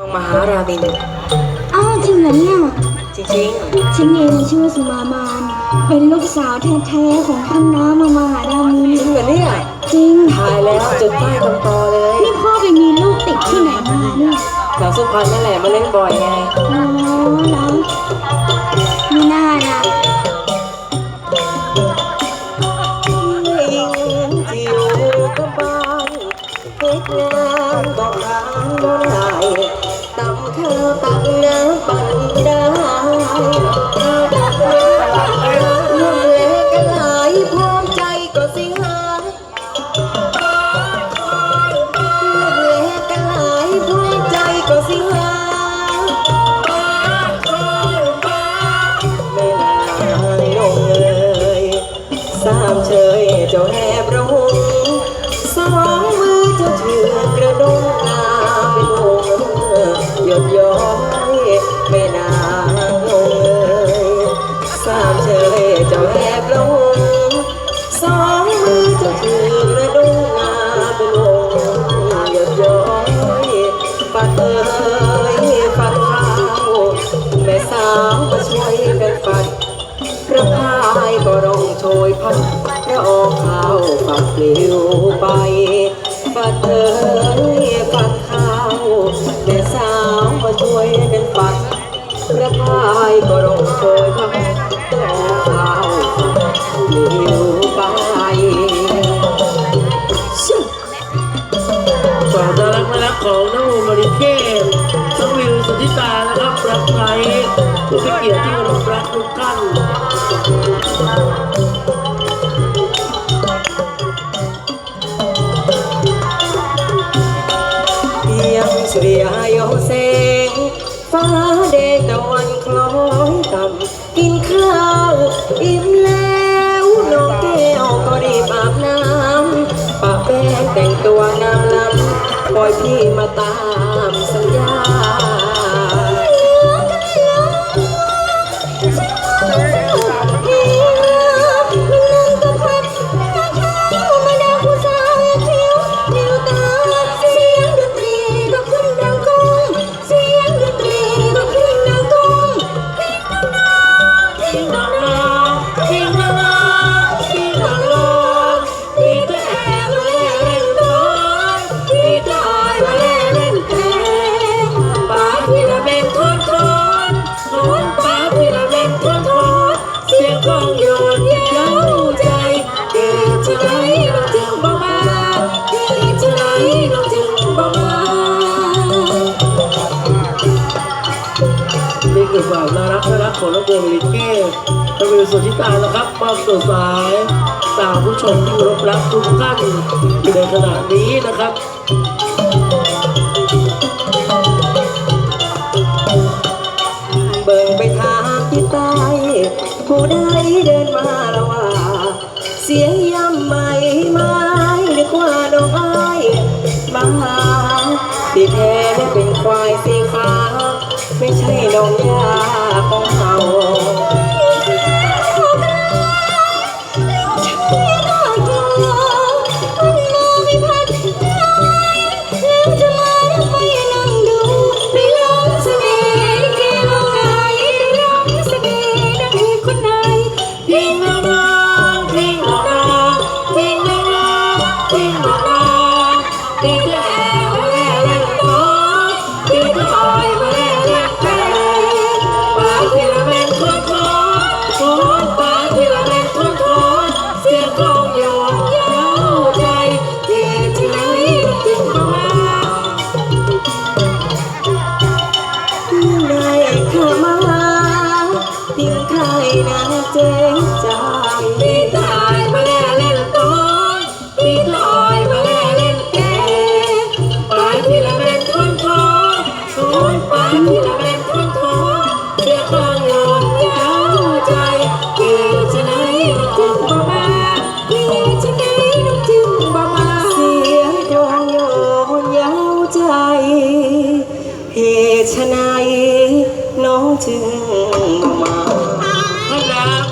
มังมหารามินอ้าวจริงเหรอเนี่ย จริงฉันเองชื่อว่าสุมามาน เป็นลูกสาวแท้ๆของท่านน้ามามหารามินๆจริงเหรอเนี่ยจริงทายแล้วจุดใต้คำตอเลยนี่พ่อไปมีลูกติดที่ไหนมาเนี่ยสาวสุพรรณนั่นแหละมาเล่นบ่อยไงอ๋อเหรอไม่น่านะยิงจิ๋วก็บานเฮ็ดงานบอกทางบ่ได้ ตำเธอตักน้ำปั่น ยพัดพระออกข้าวปัดปลิวไปปัดเอ้ยปัดข้าวแม่สาวมาช่วยกันปัดพระพายก็ร้องโชยพัดพระออกข้าวปัดปลิวไปสาวน่ารักน่ารักของน้องโอมาริเก้น้องวิวสุทธิตานะครับรักใครผู้พิเกียรติที่เคารพรักทุกท่าน ยังสุริยายอแสง ฟ้าแดงตะวันคล้อยต่ำกินข้าวอิ่มแล้วน้องแก้วก็รีบอาบน้ำปะแป้งแต่งตัวงามล้ำปล่อยพี่มาตาม อง นี่คือความน่ารักน่ารักของน้องโบลิเก้ทวีสุทธิตานะครับมอบส่วนสายสาวผู้ชมที่เคารพรักทุกท่านในขณะนี้นะครับเบิ่งไปทางที่ใต้ผู้ใดเดินมาละว่า เสียงย่ำไม่ไม้นึกว่าดอกไม้มาหาที่แท้ได้เป็นควายสีขาวไม่ใช่ดอกยา พี่ชายมาเล่นต้นพี่ชายมาเล่นเกย์ปลายที่ระเบิดท่อนท้อสวนปลายที่ระเบิดไหมนจึงเสียดวงโยนยาวใจเหตุฉนน้องจึง 감사합니다.